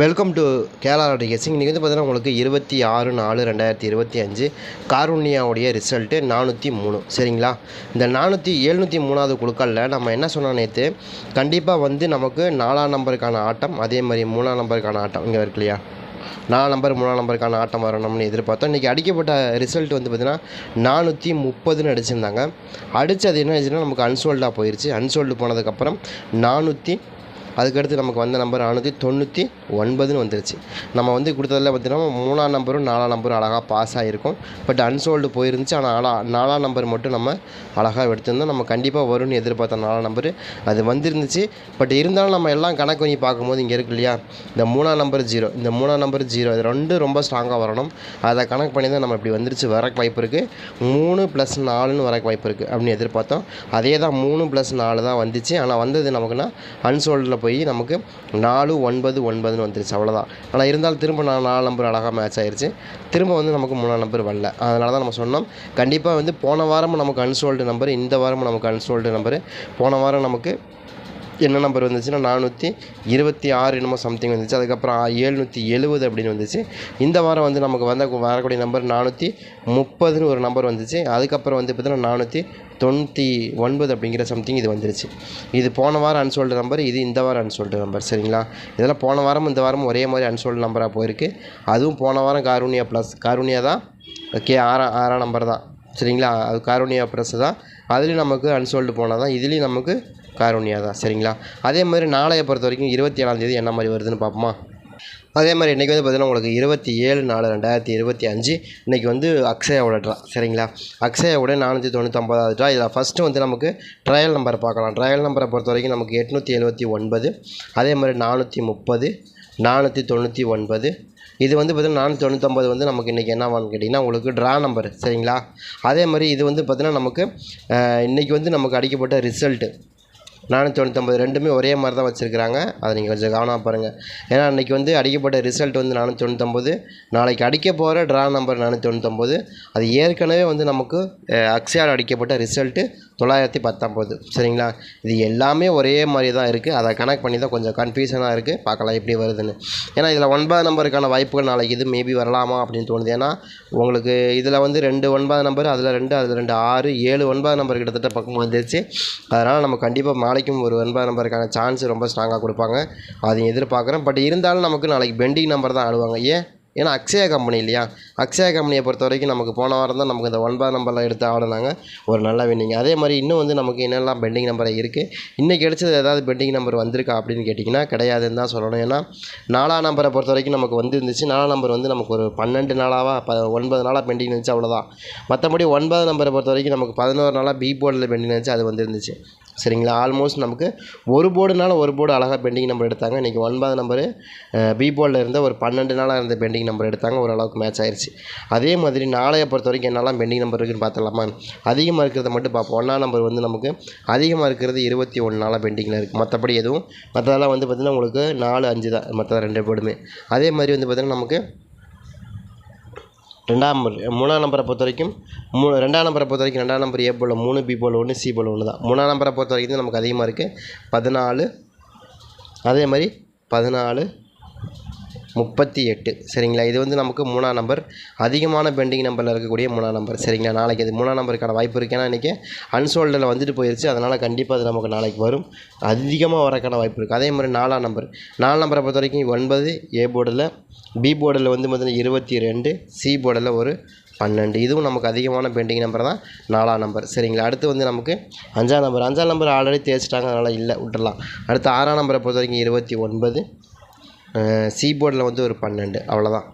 Welcome to Kerala கேசிங் இன்றைக்கி வந்து பார்த்தீங்கன்னா உங்களுக்கு இருபத்தி ஆறு நாலு ரெண்டாயிரத்தி இருபத்தி அஞ்சு காருண்யாவுடைய ரிசல்ட்டு நானூற்றி மூணு. சரிங்களா? இந்த நானூற்றி எழுநூற்றி மூணாவது குழுக்களில் நம்ம என்ன சொன்னோம் நேற்று கண்டிப்பாக வந்து நமக்கு நாலாம் நம்பருக்கான ஆட்டம் அதே மாதிரி மூணாம் நம்பருக்கான ஆட்டம் இங்கே இருக்கு இல்லையா? நாலு நம்பர் மூணாம் நம்பருக்கான ஆட்டம் வரணும்னு எதிர்பார்த்தோம். இன்றைக்கி அடிக்கப்பட்ட ரிசல்ட் வந்து பார்த்திங்கன்னா நானூற்றி முப்பதுன்னு அடிச்சிருந்தாங்க. அடித்தது என்ன ஆச்சுன்னா நமக்கு அன்சோல்டாக போயிடுச்சு அன்சோல்டு போனதுக்கப்புறம் நானூற்றி அதுக்கடுத்து நமக்கு வந்த நம்பர் நானூற்றி தொண்ணூற்றி ஒன்பதுன்னு வந்துருச்சு. நம்ம வந்து கொடுத்ததில் பார்த்தீங்கன்னா மூணாம் நம்பரும் நாலாம் நம்பரும் அழகாக பாஸ் ஆகிருக்கும் பட் அன்சோல்டு போயிருந்துச்சு. ஆனால் நாலா நாலாம் நம்பர் மட்டும் நம்ம அழகாக எடுத்திருந்தோம். நம்ம கண்டிப்பாக வரும்னு எதிர்பார்த்த நாலாம் நம்பர் அது வந்திருந்துச்சு. பட் இருந்தாலும் நம்ம எல்லாம் கணக்கு வாங்கி பார்க்கும்போது இங்கே இருக்கு இல்லையா? இந்த மூணாம் நம்பர் ஜீரோ இந்த மூணாம் நம்பர் ஜீரோ இது ரெண்டும் ரொம்ப ஸ்ட்ராங்காக வரணும். அதை கணக்கு பண்ணி தான் நம்ம இப்படி வந்துருச்சு. வரக்கு வாய்ப்பு இருக்குது மூணு ப்ளஸ் நாலுன்னு வரக்கு வாய்ப்பு இருக்குது அப்படின்னு எதிர்பார்த்தோம். அதே தான் மூணு ப்ளஸ் நாலு தான் வந்துச்சு. ஆனால் வந்தது நமக்குன்னா அன்சோல்டில் போய் நமக்கு நாலு ஒன்பது ஒன்பதுன்னு வந்துருச்சு. அவ்வளோதான் ஆனால் இருந்தாலும் திரும்ப நான் நாலு நம்பர் அழகாக மேட்ச் ஆயிடுச்சு திரும்ப வந்து நமக்கு மூணாம் நம்பர் வரல. அதனால தான் நம்ம சொன்னோம். கண்டிப்பாக வந்து போன வாரமும் நமக்கு அன்சோல்டு நம்பர் இந்த வாரமும் நமக்கு அன்சோல்டு நம்பரு போன வாரம் நமக்கு என்ன நம்பர் வந்துச்சுன்னா நானூற்றி இருபத்தி ஆறு என்னமோ சம்திங் வந்துச்சு. அதுக்கப்புறம் ஏழ்நூற்றி எழுபது அப்படின்னு வந்துச்சு. இந்த வாரம் வந்து நமக்கு வந்த வரக்கூடிய நம்பர் நானூற்றி முப்பதுன்னு ஒரு நம்பர் வந்துச்சு. அதுக்கப்புறம் வந்து பார்த்தீங்கன்னா நானூற்றி தொண்ணூற்றி ஒன்பது அப்படிங்கிற சம்திங் இது வந்துருச்சு. இது போன வாரம் அன்சோல்டு நம்பர் இது இந்த வாரம் அன்சோல்டு நம்பர் சரிங்களா? இதெல்லாம் போன வாரம் இந்த வாரம் ஒரே மாதிரி அன்சோல்டு நம்பராக போயிருக்கு. அதுவும் போன வாரம் காரூனியா ப்ளஸ் காரூனியா தான் கே ஆறாம் ஆறாம் நம்பர் தான் சரிங்களா? அது காரூனியா ப்ளஸ் தான். அதுலேயும் நமக்கு அன்சோல்டு போனால் தான் இதுலேயும் நமக்கு காரோனியா தான். சரிங்களா? அதே மாதிரி நாளையை பொறுத்த வரைக்கும் இருபத்தி ஏழாந்தேதி என்ன மாதிரி வருதுன்னு பார்ப்போமா? அதே மாதிரி இன்றைக்கி வந்து பார்த்திங்கன்னா உங்களுக்கு இருபத்தி ஏழு நாலு ரெண்டாயிரத்தி இருபத்தி அஞ்சு. இன்றைக்கி வந்து அக்ஷயாவோட ட்ரா சரிங்களா? அக்ஷயாவோட நானூற்றி தொண்ணூற்றொம்பதாவது ட்ரா இதில் ஃபஸ்ட்டு வந்து நமக்கு ட்ரையல் நம்பர் பார்க்கலாம். ட்ரையல் நம்பரை பொறுத்த வரைக்கும் நமக்கு எட்நூற்றி எழுபத்தி ஒன்பது. அதே மாதிரி நானூற்றி முப்பது நானூற்றி தொண்ணூற்றி ஒன்பது. இது வந்து பார்த்திங்கன்னா நானூற்றி தொண்ணூற்றொம்பது வந்து நமக்கு இன்றைக்கி என்னவான்னு கேட்டிங்கன்னா உங்களுக்கு ட்ரா நம்பர் சரிங்களா? அதே மாதிரி இது வந்து பார்த்திங்கன்னா நமக்கு இன்றைக்கி வந்து நமக்கு அடிக்கப்பட்ட ரிசல்ட்டு நானூற்றி தொண்ணூற்றம்பது ரெண்டுமே ஒரே மாதிரி தான் வச்சுருக்கிறாங்க. அதை நீங்கள் கொஞ்சம் கவனமாக பாருங்கள் ஏன்னா அன்றைக்கி வந்து அடிக்கப்பட்ட ரிசல்ட் வந்து நானூற்றி தொண்ணூற்றொம்பது நாளைக்கு அடிக்க போகிற ட்ரா நம்பர் நானூற்றி தொண்ணூற்றொம்பது அது ஏற்கனவே வந்து நமக்கு அக்ஸியால் அடிக்கப்பட்ட ரிசல்ட்டு தொள்ளாயிரத்தி பத்தொம்பது. சரிங்களா? இது எல்லாமே ஒரே மாதிரி தான் இருக்குது அதை கனெக்ட் பண்ணி தான் கொஞ்சம் கன்ஃபியூஷனாக இருக்குது பார்க்கலாம் எப்படி வருதுன்னு. ஏன்னா இதில் ஒன்பது நம்பருக்கான வாய்ப்புகள் நாளைக்கு இது மேபி வரலாமா அப்படின்னு தோணுது. ஏன்னா உங்களுக்கு இதில் வந்து ரெண்டு ஒன்பது நம்பர் அதில் ரெண்டு அதில் ரெண்டு ஆறு ஏழு ஒன்பது நம்பர் கிட்டத்தட்ட பக்கம் வந்துருச்சு. அதனால் நம்ம கண்டிப்பாக நாளைக்கும் ஒரு ஒன்பது நம்பருக்கான சான்ஸ் ரொம்ப ஸ்ட்ராங்காக கொடுப்பாங்க. அதையும் எதிர்பார்க்குறேன் பட் இருந்தாலும் நமக்கு நாளைக்கு பெண்டிங் நம்பர் தான் ஆடுவாங்க. ஏன்? ஏன்னா அக்ஷயா கம்பெனி இல்லையா? அக்ஷயா கம்பெனியை பொறுத்த வரைக்கும் நமக்கு போன வாரம் தான் நமக்கு இந்த ஒன்பது நம்பரில் எடுத்து ஆடினாங்க. ஒரு நல்ல வின்னிங் அதே மாதிரி இன்னும் வந்து நமக்கு என்னெல்லாம் பெண்டிங் நம்பர் இருக்குது இன்றைக்கி அடிச்சது ஏதாவது பெண்டிங் நம்பர் வந்திருக்கா அப்படின்னு கேட்டிங்கன்னா கிடையாதுன்னு தான் சொல்லணும். ஏன்னா நாலாம் நம்பரை பொறுத்த வரைக்கும் நமக்கு வந்து இருந்துச்சு நாலாம் நம்பர் வந்து நமக்கு ஒரு பன்னெண்டு நாளாக ப ஒன்பது நாளாக பெண்டிங் இருந்துச்சு அவ்வளோதான் மற்றபடி ஒன்பது நம்பரை பொறுத்த வரைக்கும் நமக்கு பதினோரு நாளாக பி போர்டில் பெண்டிங் இருந்துச்சு அது வந்துருந்துச்சு. சரிங்களா? ஆல்மோஸ்ட் நமக்கு ஒரு போர்டுனால ஒரு போர்டு அழகாக பெண்டிங் நம்பர் எடுத்தாங்க. இன்றைக்கி ஒன்பது நம்பரு பி போர்டில் இருந்த ஒரு பன்னெண்டு நாளாக இருந்த பெண்டிங் நம்பர் எடுத்தாங்க. ஓரளவுக்கு மேட்ச் ஆயிடுச்சு அதே மாதிரி நாளைய பொறுத்த வரைக்கும் என்னெல்லாம் பெண்டிங் நம்பர் இருக்குன்னு பார்த்துலாமா அதிகமாக இருக்கிறத மட்டும் பார்ப்போம். ஒன்றா நம்பர் வந்து நமக்கு அதிகமாக இருக்கிறது இருபத்தி ஒன்று நாளாக பெண்டிங்கில் இருக்குது மற்றபடி எதுவும் மற்றதெல்லாம் வந்து பார்த்திங்கன்னா உங்களுக்கு நாலு அஞ்சு தான். மற்ற ரெண்டு போர்டுமே அதே மாதிரி வந்து பார்த்திங்கன்னா நமக்கு ரெண்டாம் மூணாம் நம்பரை பொறுத்த வரைக்கும் மூ ரெண்டாம் நம்பரை பொறுத்த வரைக்கும் ரெண்டாம் நம்பர் ஏ போல் மூணு பி போல் ஒன்று சி போல் ஒன்று தான். மூணாம் நம்பரை பொறுத்த வரைக்கும் தான் நமக்கு அதிகமாக இருக்குது பதினாலு அதே மாதிரி பதினாலு முப்பத்தி எட்டு. சரிங்களா? இது வந்து நமக்கு மூணாம் நம்பர். அதிகமான பெண்டிங் நம்பரில் இருக்கக்கூடிய மூணாம் நம்பர். சரிங்களா? நாளைக்கு அது மூணாம் நம்பருக்கான வாய்ப்பு இருக்குது ஏன்னா இன்றைக்கி அன்சோல்டில் வந்துட்டு போயிடுச்சு அதனால் கண்டிப்பாக அது நமக்கு நாளைக்கு வரும். அதிகமாக வரக்கான வாய்ப்பு இருக்குது அதே மாதிரி நாலாம் நம்பர். நாலு நம்பரை பொறுத்த வரைக்கும் ஒன்பது ஏ போர்டில் பி போர்டில் வந்து பார்த்திங்கன்னா இருபத்தி ரெண்டு சி போர்டில் ஒரு பன்னெண்டு. இதுவும் நமக்கு அதிகமான பெண்டிங் நம்பர் தான். நாலாம் நம்பர். சரிங்களா? அடுத்து வந்து நமக்கு அஞ்சாம் நம்பர். அஞ்சாம் நம்பர் ஆல்ரெடி தேய்ச்சிட்டாங்க. அதனால் இல்லை விட்டுடலாம் அடுத்து ஆறாம் நம்பரை பொறுத்த வரைக்கும் இருபத்தி ஒன்பது சி போர்டில் வந்து ஒரு பன்னெண்டு. அவ்வளோதான்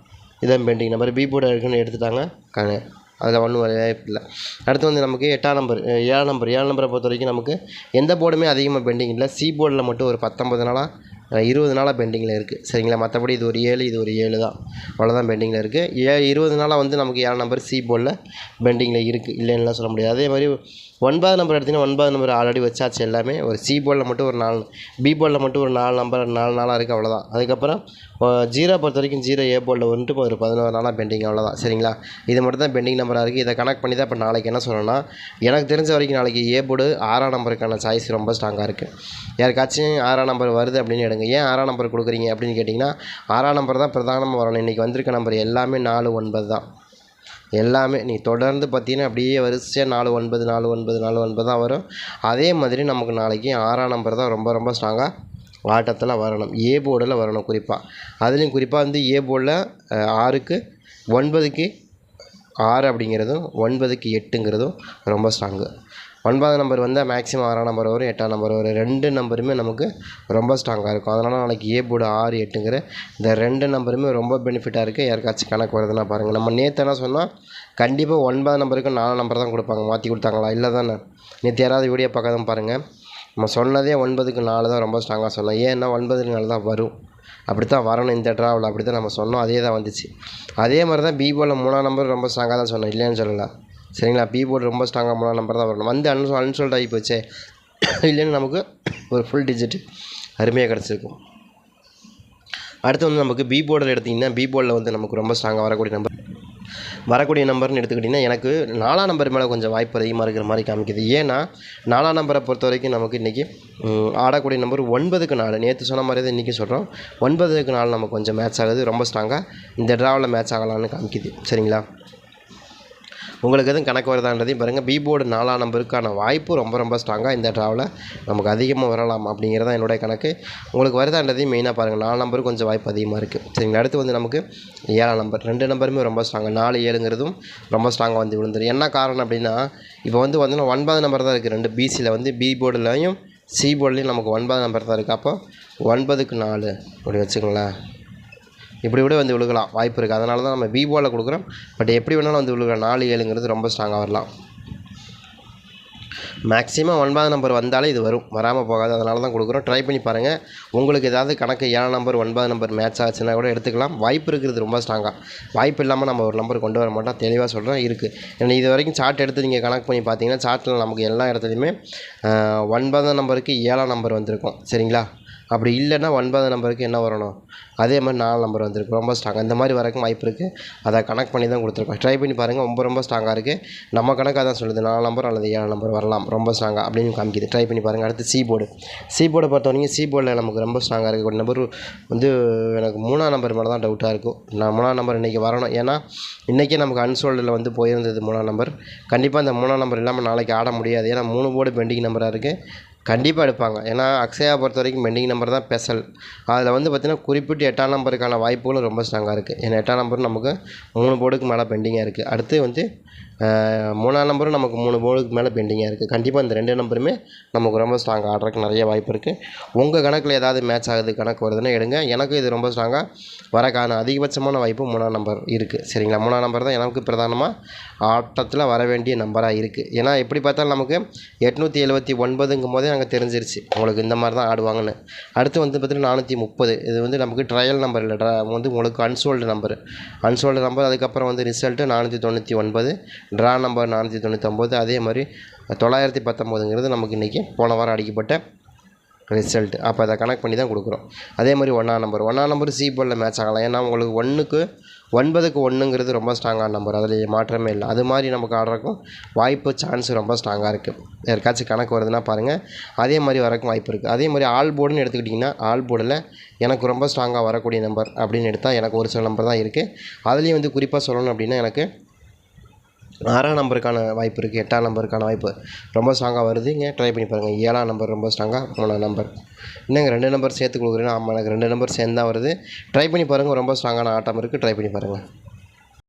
இதான் பெண்டிங் நம்பர். பி போர்டு இருக்குன்னு எடுத்துட்டாங்க. க அதில் ஒன்றும் வாய்ப்பு இல்லை. அடுத்து வந்து நமக்கு எட்டாம் நம்பர் ஏழாம் நம்பர். ஏழாம் நம்பரை பொறுத்த வரைக்கும் நமக்கு எந்த போர்டுமே அதிகமாக பெண்டிங் இல்லை. சி போர்டில் மட்டும் ஒரு பத்தொம்பது நாளாக இருபது நாளாக பெண்டிங்கில் இருக்குது சரிங்களா? மற்றபடி இது ஒரு ஏழு இது ஒரு ஏழு தான். அவ்வளோதான் பெண்டிங்கில் இருக்குது ஏ இருபது நாளாக வந்து நமக்கு ஏழாம் நம்பர் சி போர்டில் பெண்டிங்கில் இருக்குது இல்லைன்னுலாம் சொல்ல முடியாது. அதே மாதிரி ஒன்பது நம்பர் எடுத்தீங்கன்னா ஒன்பது நம்பர் ஆல்ரெடி வச்சாச்சு எல்லாமே. ஒரு சி போலில் மட்டும் ஒரு நாலு பி போலில் மட்டும் ஒரு நாலு நம்பர் நாலு நாளாக இருக்குது அவ்வளோதான் அதுக்கப்புறம் ஜீரோ பொறுத்த வரைக்கும் ஜீரோ ஏ போலில் வந்துட்டு ஒரு பதினோரு நாளாக பெண்டிங் அவ்வளோதான் சரிங்களா? இது மட்டும் தான் பெண்டிங் நம்பராக இருக்குது இதை கனெக்ட் பண்ணி தான் இப்போ நாளைக்கு என்ன சொல்லணும்னா எனக்கு தெரிஞ்ச வரைக்கும் நாளைக்கு ஏ போர்டு ஆறாம் நம்பருக்கான சாய்ஸ் ரொம்ப ஸ்ட்ராங்காக இருக்குது யாருக்காச்சும் ஆறாம் நம்பர் வருது அப்படின்னு எடுங்க. ஏன் ஆறாம் நம்பர் கொடுக்குறீங்க அப்படின்னு கேட்டிங்கன்னா ஆறாம் நம்பர் தான் பிரதானமாக வரணும். இன்றைக்கி வந்திருக்க நம்பர் எல்லாமே நாலு ஒன்பது தான். எல்லாமே நீ தொடர்ந்து பார்த்தீங்கன்னா அப்படியே வரிசையாக நாலு ஒன்பது நாலு ஒன்பது நாலு ஒன்பது தான் வரும். அதே மாதிரி நமக்கு நாளைக்கு ஆறாம் நம்பர் தான் ரொம்ப ரொம்ப ஸ்ட்ராங்காக ஆட்டத்தில் வரணும். ஏ போர்டில் வரணும் குறிப்பாக அதுலேயும் குறிப்பாக வந்து ஏ போர்டில் ஆறுக்கு ஒன்பதுக்கு ஆறு அப்படிங்கிறதும் ஒன்பதுக்கு எட்டுங்கிறதும் ரொம்ப ஸ்ட்ராங்கு ஒன்பதாம் நம்பர் வந்தால் மேக்ஸிமம் ஆறாம் நம்பர் வரும் எட்டாம் நம்பர் வரும். ரெண்டு நம்பருமே நமக்கு ரொம்ப ஸ்ட்ராங்காக இருக்கும். அதனால் நாளைக்கு ஏ போர்டு ஆறு எட்டுங்கிற இந்த ரெண்டு நம்பருமே ரொம்ப பெனிஃபிட்டாக இருக்குது யாருக்காச்சும் கணக்கு வருதுன்னா பாருங்கள் நம்ம நேற்று என்ன சொன்னால் கண்டிப்பாக ஒன்பதாம் நம்பருக்கு நாலு நம்பர் தான் கொடுப்பாங்க. மாற்றி கொடுத்தாங்களா? இல்லை தானே? நேற்று யாராவது வீடியோ பார்க்காத பாருங்கள் நம்ம சொன்னதே ஒன்பதுக்கு நாலு தான் ரொம்ப ஸ்ட்ராங்காக சொன்னோம். ஏன்னா ஒன்பதுக்கு நாலு தான் வரும்? அப்படி தான் வரணும் இந்த ட்ராவல் அப்படி தான் நம்ம சொன்னோம். அதே தான் வந்துச்சு. அதே மாதிரி தான் பீபோவில் மூணாம் நம்பர் ரொம்ப ஸ்ட்ராங்காக தான் சொன்னோம். இல்லைன்னு சொல்லலை. சரிங்களா? பி போர்டு ரொம்ப ஸ்ட்ராங்காக போனால் நம்பர் தான் வரணும். வந்து அன்சோ அன்சோல்ட் ஆகி போச்சே. இல்லைன்னு நமக்கு ஒரு ஃபுல் டிஜிட் அருமையாக கிடச்சிருக்கும். அடுத்து வந்து நமக்கு பி போர்டில் எடுத்திங்கன்னா பி போர்டில் வந்து நமக்கு ரொம்ப ஸ்ட்ராங்காக வரக்கூடிய நம்பர் வரக்கூடிய நம்பர்னு எடுத்துக்கிட்டிங்கன்னா எனக்கு நாலாம் நம்பர் மேலே கொஞ்சம் வாய்ப்பு அதிகமாக இருக்கிற மாதிரி காமிக்குது. ஏன்னா நாலாம் நம்பரை பொறுத்த வரைக்கும் நமக்கு இன்றைக்கி ஆடக்கூடிய நம்பர் ஒன்பதுக்கு நாலு. நேற்று சொன்ன மாதிரி தான் இன்றைக்கி சொல்கிறோம் ஒன்பதுக்கு நாலு நமக்கு கொஞ்சம் மேட்ச் ஆகுது. ரொம்ப ஸ்ட்ராங்காக இந்த ட்ராவில் மேட்ச் ஆகலான்னு காமிக்குது. சரிங்களா? உங்களுக்கு எதுவும் கணக்கு வருதான்றதையும் பாருங்கள் பி போர்டு நாலாம் நம்பருக்கான வாய்ப்பு ரொம்ப ரொம்ப ஸ்ட்ராங்காக இந்த ட்ராவில் நமக்கு அதிகமாக வரலாம் அப்படிங்கிறதான் என்னுடைய கணக்கு. உங்களுக்கு வருதான்றதையும் மெயினாக பாருங்கள் நாலு நம்பர் கொஞ்சம் வாய்ப்பு அதிகமாக இருக்குது சரிங்களா? அடுத்து வந்து நமக்கு ஏழாம் நம்பர். ரெண்டு நம்பருமே ரொம்ப ஸ்ட்ராங்காக நாலு ஏழுங்கிறதும் ரொம்ப ஸ்ட்ராங்காக வந்து விழுந்துடும் என்ன காரணம் அப்படின்னா இப்போ வந்து பார்த்தீங்கன்னா ஒன்பது நம்பர் தான் இருக்குது ரெண்டு பிசியில் வந்து பி போர்டுலையும் சி போர்டுலையும் நமக்கு ஒன்பது நம்பர் தான் இருக்குது அப்போ ஒன்பதுக்கு நாலு அப்படி வச்சுங்களேன் இப்படி கூட வந்து விழுகலாம். வாய்ப்பு இருக்குது அதனால தான் நம்ம வீவோவில் கொடுக்குறோம். பட் எப்படி வேணாலும் வந்து விழுகலாம். நாலு ஏழுங்கிறது ரொம்ப ஸ்ட்ராங்காக வரலாம். மேக்ஸிமம் ஒன்பது நம்பர் வந்தாலே இது வரும். வராமல் போகாது. அதனால தான் கொடுக்குறோம். ட்ரை பண்ணி பாருங்கள் உங்களுக்கு ஏதாவது கணக்கு ஏழாம் நம்பர் ஒன்பது நம்பர் மேட்ச் ஆச்சுன்னா கூட எடுத்துக்கலாம். வாய்ப்பு இருக்கிறது ரொம்ப ஸ்ட்ராங்காக வாய்ப்பு இல்லாமல் நம்ம ஒரு நம்பர் கொண்டு வர மாட்டோம். தெளிவாக சொல்கிறோம் இருக்குது ஏன்னா இது வரைக்கும் சார்ட் எடுத்து நீங்கள் கணக்கு பண்ணி பார்த்தீங்கன்னா சார்ட்டில் நமக்கு எல்லா இடத்துலையுமே ஒன்பதாம் நம்பருக்கு ஏழாம் நம்பர் வந்திருக்கும். சரிங்களா? அப்படி இல்லைன்னா ஒன்பதாம் நம்பருக்கு என்ன வரணும்? அதே மாதிரி நாலு நம்பர் வந்திருக்கு. ரொம்ப ஸ்ட்ராங் இந்த மாதிரி வரக்கும் வாய்ப்பு இருக்குது அதை கனெக்ட் பண்ணி தான் கொடுத்துருக்கோம். ட்ரை பண்ணி பாருங்கள் ரொம்ப ரொம்ப ஸ்ட்ராங்காக இருக்குது நம்ம கணக்காக தான் சொல்லுது. நாலு நம்பர் அல்லது ஏழு நம்பர் வரலாம். ரொம்ப ஸ்ட்ராங்காக அப்படின்னு காமிக்குது. ட்ரை பண்ணி பாருங்கள் அடுத்து சி போர்டு சி போர்டை பொறுத்த வரைக்கும் சி போர்டில் நமக்கு ரொம்ப ஸ்ட்ராங்காக இருக்குது ஒரு நம்பர் வந்து எனக்கு மூணாம் நம்பர் மேலே தான் டவுட்டாக இருக்கும். நான் மூணாம் நம்பர் இன்றைக்கி வரணும். ஏன்னா இன்றைக்கே நமக்கு அன்சோல்டில் வந்து போயிருந்தது மூணாம் நம்பர். கண்டிப்பாக இந்த மூணாம் நம்பர் இல்லாமல் நாளைக்கு ஆட முடியாது. ஏன்னா மூணு போர்டு பெண்டிங் நம்பராக இருக்குது கண்டிப்பாக எடுப்பாங்க. ஏன்னா அக்ஷயா பொறுத்த வரைக்கும் பெண்டிங் நம்பர் தான் ஸ்பெஷல் அதில் வந்து பார்த்திங்கன்னா குறிப்பிட்டு எட்டாம் நம்பருக்கான வாய்ப்புகளும் ரொம்ப ஸ்ட்ராங்காக இருக்குது ஏன்னா எட்டாம் நம்பர் நமக்கு மூணு போர்டுக்கு மேலே பெண்டிங்காக இருக்குது அடுத்து வந்து மூணாவது நம்பரும் நமக்கு மூணு போர்டுக்கு மேலே பெண்டிங்காக இருக்குது கண்டிப்பாக இந்த ரெண்டு நம்பருமே நமக்கு ரொம்ப ஸ்ட்ராங்காக ஆடுறதுக்கு நிறைய வாய்ப்பு இருக்குது உங்கள் கணக்கில் ஏதாவது மேட்ச் ஆகுது கணக்கு வருதுன்னா எடுங்க. எனக்கு இது ரொம்ப ஸ்ட்ராங்காக வரக்கான அதிகபட்சமான வாய்ப்பு மூணாம் நம்பர் இருக்குது சரிங்களா? மூணாம் நம்பர் தான் எனக்கு பிரதானமாக ஆட்டத்தில் வர வேண்டிய நம்பராக இருக்குது ஏன்னா எப்படி பார்த்தாலும் நமக்கு எட்நூற்றி எழுபத்தி ஒன்பதுங்கும் போதே நாங்கள் தெரிஞ்சிருச்சு. உங்களுக்கு இந்த மாதிரி தான் ஆடுவாங்கன்னு. அடுத்து வந்து பார்த்தீங்கன்னா நானூற்றி முப்பது. இது வந்து நமக்கு ட்ரையல் நம்பர் இல்லை. ட்ரா வந்து உங்களுக்கு அன்சோல்டு நம்பர் அன்சோல்டு நம்பர் அதுக்கப்புறம் வந்து ரிசல்ட்டு நானூற்றி தொண்ணூற்றி ஒன்பது. ட்ரா நம்பர் நானூற்றி தொண்ணூற்றொம்பது அதே மாதிரி தொள்ளாயிரத்தி பத்தொம்போதுங்கிறது நமக்கு இன்றைக்கி போன வாரம் அடிக்கப்பட்ட ரிசல்ட் அப்போ அதை கனெக்ட் பண்ணி தான் கொடுக்குறோம். அதே மாதிரி ஒன்றாம் நம்பர் ஒன்றாம் நம்பர் சி போர்டில் மேட்ச் ஆகலாம். ஏன்னா உங்களுக்கு ஒன்றுக்கு ஒன்பதுக்கு ஒன்றுங்கிறது ரொம்ப ஸ்ட்ராங்கான நம்பர் அதில் மாற்றமே இல்லை. அது மாதிரி நமக்கு ஆடுறக்கும் வாய்ப்பு சான்ஸ் ரொம்ப ஸ்ட்ராங்காக இருக்குது யாருக்காச்சும் கணக்கு வருதுன்னா பாருங்கள் அதே மாதிரி வரக்கும் வாய்ப்பு இருக்குது அதே மாதிரி ஆல் போர்டுன்னு எடுத்துக்கிட்டிங்கன்னா ஆல் போர்டில் எனக்கு ரொம்ப ஸ்ட்ராங்காக வரக்கூடிய நம்பர் அப்படின்னு எடுத்தால் எனக்கு ஒரு சில நம்பர் தான் இருக்குது அதுலேயும் வந்து குறிப்பாக சொல்லணும் அப்படின்னா எனக்கு ஆறாம் நம்பருக்கான வாய்ப்பு இருக்குது எட்டாம் நம்பருக்கான வாய்ப்பு. ரொம்ப ஸ்ட்ராங்காக வருதுங்க ட்ரை பண்ணி பாருங்கள் ஏழாம் நம்பர் ரொம்ப ஸ்ட்ராங்காக மூணாம் நம்பர் என்னங்க ரெண்டு நம்பர் சேர்த்து கொடுக்குறீங்கன்னா ஆமாம் எனக்கு ரெண்டு நம்பர் சேர்ந்து தான் வருது. ட்ரை பண்ணி பாருங்கள் ரொம்ப ஸ்ட்ராங்கான ஆட்டம் இருக்குது ட்ரை பண்ணி பாருங்கள்